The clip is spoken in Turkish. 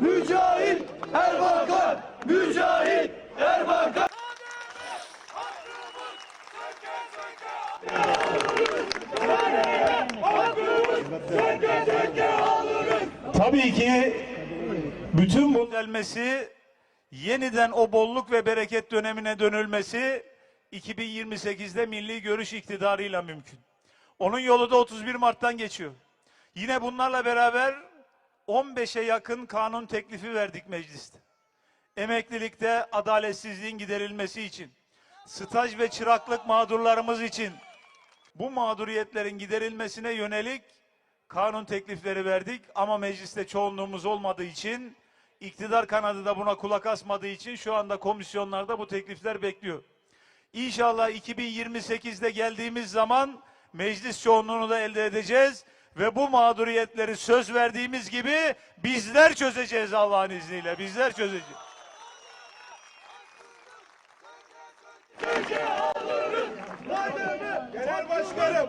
Mücahit Erbakan! Mücahit Erbakan! Tabii ki bütün bu gelmesi, yeniden o bolluk ve bereket dönemine dönülmesi 2028'de milli görüş iktidarıyla mümkün. Onun yolu da 31 Mart'tan geçiyor. Yine bunlarla beraber 15'e yakın kanun teklifi verdik mecliste. Emeklilikte adaletsizliğin giderilmesi için, staj ve çıraklık mağdurlarımız için bu mağduriyetlerin giderilmesine yönelik kanun teklifleri verdik ama mecliste çoğunluğumuz olmadığı için iktidar kanadı da buna kulak asmadığı için şu anda komisyonlarda bu teklifler bekliyor. İnşallah 2028'de geldiğimiz zaman meclis çoğunluğunu da elde edeceğiz ve bu mağduriyetleri söz verdiğimiz gibi bizler çözeceğiz Allah'ın izniyle. Bizler çözeceğiz. Genel Başkanım